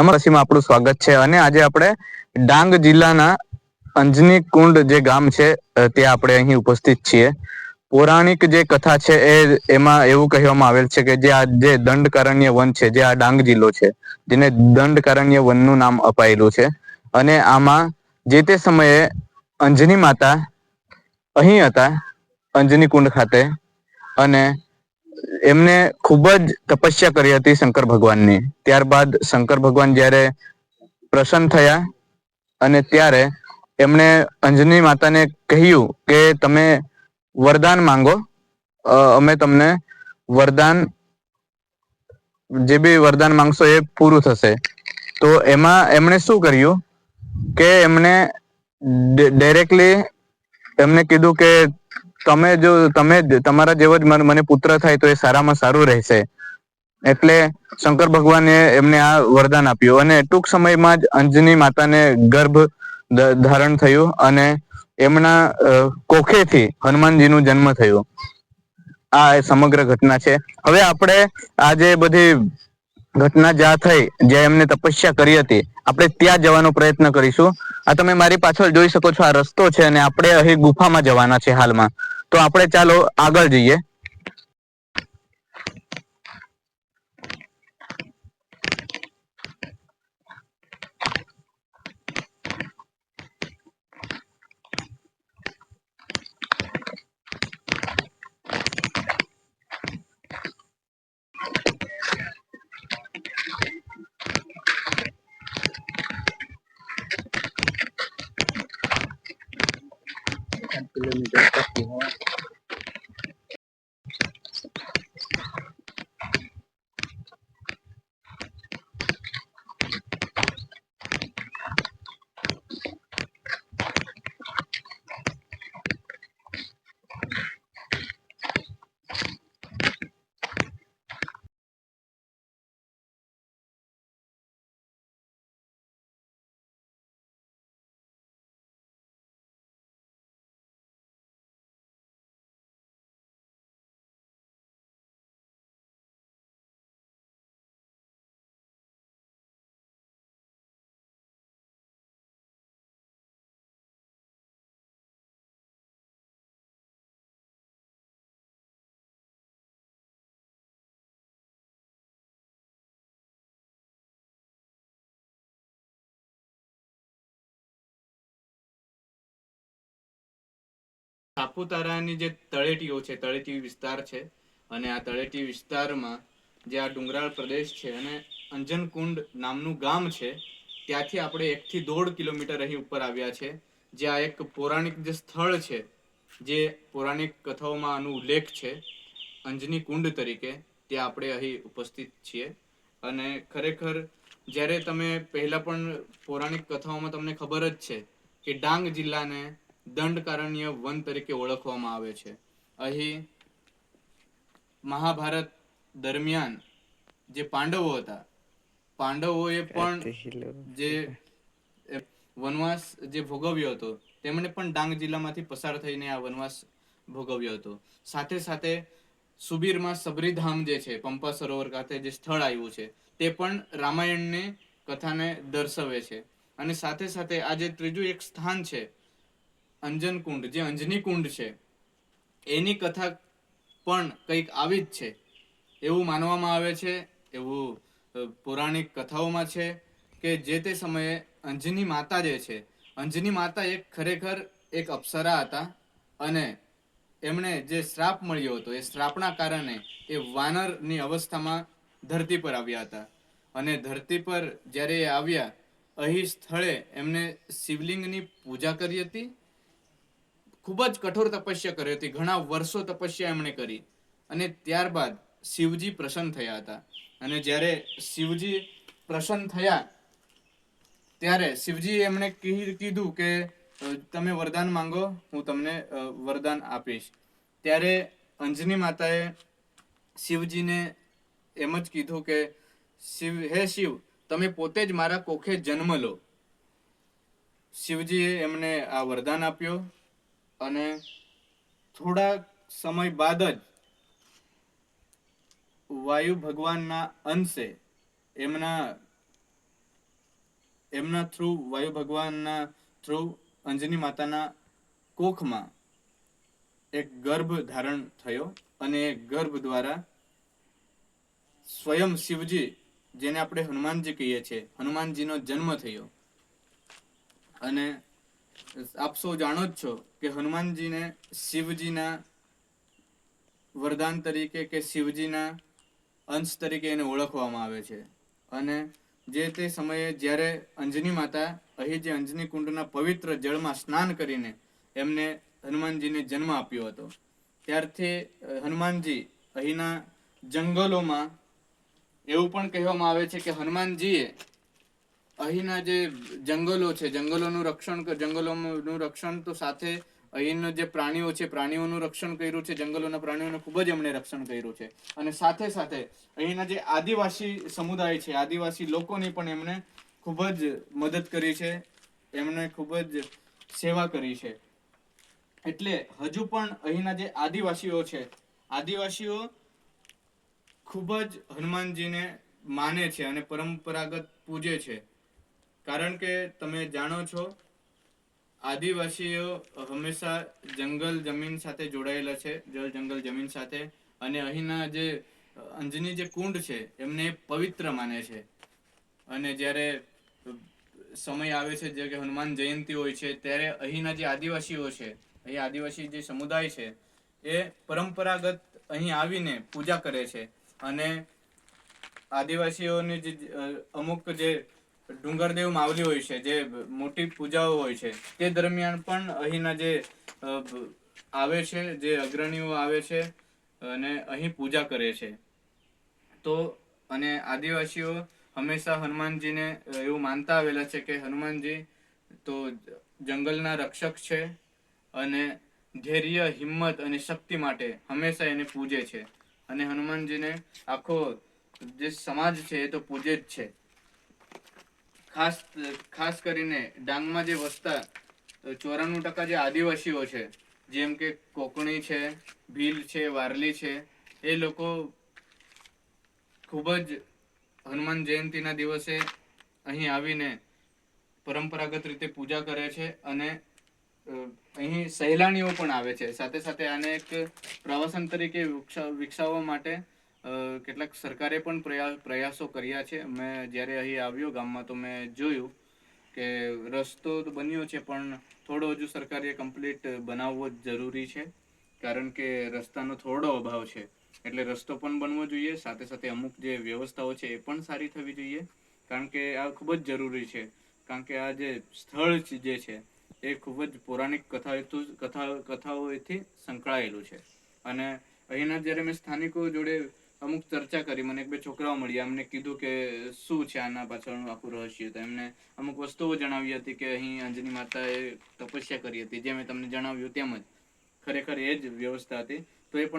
નમસ્કારમાં આપણું સ્વાગત છે. અને આજે આપણે ડાંગ જિલ્લાના અંજની કુંડ જે ગામ છે ત્યાં આપણે અહીં ઉપસ્થિત છીએ. પૌરાણિક જે કથા છે એ, એમાં એવું કહેવામાં આવેલ છે કે જે આ જે દંડકારણ્ય વન છે, જે આ ડાંગ જિલ્લો છે, જેને દંડકારણ્ય વનનું નામ અપાયેલું છે. અને આમાં જે તે સમયે અંજની માતા અહીં હતા, અંજની કુંડ ખાતે. અને એમને ખૂબ જ તપસ્યા કરી હતી શંકર ભગવાનની. ત્યારબાદ શંકર ભગવાન જ્યારે પ્રસન્ન થયા અને ત્યારે એમણે અંજની માતાને કહ્યું કે તમે વરદાન માંગો. અમે તમને વરદાન, જે બી વરદાન માંગશો એ પૂરું થશે. તો એમાં એમણે શું કર્યું કે એમણે ડાયરેક્ટલી એમને કીધું કે તમે જો, તમે તમારા જેવો જ મને પુત્ર થાય તો એ સારામાં સારું રહેશે. એટલે શંકર ભગવાને એમને આ વરદાન આપ્યું અને ટૂંક સમયમાં જ અંજની માતાને ગર્ભ ધારણ થયું અને એમના કોખેથી હનુમાનજીનું જન્મ થયું. આ સમગ્ર ઘટના છે. હવે આપણે આ જે બધી ઘટના જ્યાં થઈ, જ્યાં એમને તપસ્યા કરી હતી, આપણે ત્યાં જવાનો પ્રયત્ન કરીશું. આ તમે મારી પાછળ જોઈ શકો છો, આ રસ્તો છે અને આપણે અહીં ગુફામાં જવાના છે હાલમાં. તો આપણે ચાલો આગળ જઈએ. এক কিলোমিটার का સાપુતારાની જે તળેટીઓ છે, તળેટી વિસ્તાર છે અને આ તળેટી વિસ્તારમાં જે આ ડુંગરાળ પ્રદેશ છે અને અંજનકુંડ નામનું ગામ છે, ત્યાંથી આપણે એકથી દોઢ કિલોમીટર અહીં ઉપર આવ્યા છે, જે આ એક પૌરાણિક જે સ્થળ છે, જે પૌરાણિક કથાઓમાં આનો ઉલ્લેખ છે, અંજની કુંડ તરીકે, ત્યાં આપણે અહીં ઉપસ્થિત છીએ. અને ખરેખર જ્યારે તમે પહેલાં પણ પૌરાણિક કથાઓમાં તમને ખબર જ છે કે ડાંગ જિલ્લાને દંડકારણ્ય વન તરીકે ઓળખવામાં આવે છે. અહીં મહાભારત દરમિયાન જે પાંડવો હતા પાંડવોએ પણ જે વનવાસ જે ભોગવ્યો હતો તેમણે પણ ડાંગ જિલ્લામાંથી પસાર થઈને આ વનવાસ ભોગવ્યો હતો. સાથે સાથે સુબીરમાં સબરીધામ જે છે પંપા સરોવર ખાતે જે સ્થળ આવ્યું છે તે પણ રામાયણની કથાને દર્શાવે છે. અને સાથે સાથે આ જે ત્રીજું એક સ્થાન છે અંજન કુંડ, જે અંજની કુંડ છે, એની કથા પણ કંઈક આવી જ છે. એવું માનવામાં આવે છે, એવું પૌરાણિક કથાઓમાં છે કે જે તે સમયે અંજની માતા જે છે, અંજની માતા એક ખરેખર એક અપ્સરા હતા અને એમણે જે શ્રાપ મળ્યો હતો, એ શ્રાપના કારણે એ વાનરની અવસ્થામાં ધરતી પર આવ્યા હતા. અને ધરતી પર જ્યારે એ આવ્યા, અહીં સ્થળે એમને શિવલિંગની પૂજા કરી હતી ખૂબ જ કઠોર તપસ્યા કરી હતી. ઘણા વર્ષો તપસ્યા એમણે કરી. અને ત્યારબાદ શિવજી પ્રસન્ન થયા હતા. અને જ્યારે શિવજી પ્રસન્ન થયા, ત્યારે શિવજી એમણે કીધું કે તમે વરદાન માંગો, હું તમને વરદાન આપીશ. ત્યારે અંજની માતાએ શિવજીને એમ જ કીધું કે, શિવ, હે શિવ, તમે પોતે જ મારા કોખે જન્મ લો. શિવજીએ એમને આ વરદાન આપ્યો. અને થોડા સમય બાદ જ વાયુ ભગવાનના અંશે એમના એમના થ્રુ વાયુ ભગવાનના થ્રુ અંજની માતાના કોખમાં એક ગર્ભ ધારણ થયો અને એ ગર્ભ દ્વારા સ્વયં શિવજી, જેને આપણે હનુમાનજી કહીએ છીએ, હનુમાનજીનો જન્મ થયો. અને આપ સૌ જાણો જ છો કે હનુમાનજીને શિવજીના વરદાન તરીકે કે શિવજીના અંશ તરીકે એને ઓળખવામાં આવે છે. અને જે તે સમયે જ્યારે અંજની માતા અહીં જે અંજની કુંડના પવિત્ર જળમાં સ્નાન કરીને એમને હનુમાનજીને જન્મ આપ્યો હતો, ત્યારથી હનુમાનજી અહીંના જંગલોમાં એવું પણ કહેવામાં આવે છે કે હનુમાનજીએ અહીંના જે જંગલો છે, જંગલોનું રક્ષણ જંગલોનું રક્ષણ તો સાથે અહીંના જે પ્રાણીઓ છે, પ્રાણીઓનું રક્ષણ કર્યું છે, જંગલોના પ્રાણીઓનું ખૂબ જ એમણે રક્ષણ કર્યું છે. અને સાથે સાથે અહીંના જે આદિવાસી સમુદાય છે, આદિવાસી લોકોની પણ એમણે ખૂબ જ મદદ કરી છે, એમણે ખૂબ જ સેવા કરી છે. એટલે હજુ પણ અહીંના જે આદિવાસીઓ છે, આદિવાસીઓ ખૂબ જ હનુમાનજીને માને છે અને પરંપરાગત પૂજે છે. કારણ કે તમે જાણો છો, આદિવાસીઓ હંમેશા જંગલ જમીન સાથે જોડાયેલા છે, જળ જંગલ જમીન સાથે. અને અહીંના જે અંજની જે કુંડ છે, એમને પવિત્ર માને છે. અને જ્યારે સમય આવે છે, જે કે હનુમાન જયંતિ હોય છે, ત્યારે અહીંના જે આદિવાસીઓ છે અહીં આદિવાસી જે સમુદાય છે, એ પરંપરાગત અહીં આવીને પૂજા કરે છે. અને આદિવાસીઓની જે અમુક જે ડુંગરદેવ માવલી હોય છે, જે મોટી પૂજાઓ હોય છે, તે દરમિયાન પણ અહીંના જે આવે છે, જે અગ્રણીઓ આવે છે, અને અહીં પૂજા કરે છે. તો, અને આદિવાસીઓ હંમેશા હનુમાનજીને એવું માનતા આવેલા છે કે હનુમાનજી તો જંગલના રક્ષક છે અને ધૈર્ય, હિંમત અને શક્તિ માટે હંમેશા એને પૂજે છે. અને હનુમાનજીને આખો જે સમાજ છે એ તો પૂજે જ છે. ખાસ ખાસ કરીને ડાંગમાં જે વસતા ચોરાણું ટકા જે આદિવાસીઓ છે, જેમ કે કોકણી છે, ભીલ છે, વારલી છે, એ લોકો ખૂબ જ હનુમાન જયંતિના દિવસે અહીં આવીને પરંપરાગત રીતે પૂજા કરે છે અને અહીં સહેલાણીઓ પણ આવે છે. સાથે સાથે આને એક પ્રવાસન તરીકે વિકસાવવા માટે કેટલાક સરકારે પણ પ્રયા- પ્રયાસો કર્યા છે. મેં જ્યારે અહીં આવ્યો ગામમાં તો મેં જોયું કે રસ્તો તો બન્યો છે, પણ થોડો હજુ સરકારે કમ્પ્લીટ બનાવવો જ જરૂરી છે. કારણ કે રસ્તાનો થોડો અભાવ છે. એટલે રસ્તો પણ બનવો જોઈએ, સાથે સાથે અમુક જે વ્યવસ્થાઓ છે એ પણ સારી થવી જોઈએ. કારણ કે આ ખૂબ જ જરૂરી છે. કારણ કે આ જે સ્થળ જે છે, એ ખૂબ જ પૌરાણિક કથા કથા, કથાઓથી સંકળાયેલું છે. અને અહીંના જ્યારે મેં સ્થાનિકો જોડે અમુક ચર્ચા કરી, મને એક બે છોકરાઓ મળ્યા એમને કીધું કે શું છે આના પાછળનું આખું રહસ્ય? તો એમને અમુક વસ્તુઓ જણાવી હતી કે અહીં અંજની માતાએ તપસ્યા કરી હતી, જે મેં તમને જણાવ્યું તેમ જ. ખરેખર એ જ વ્યવસ્થા હતી. તો એ પણ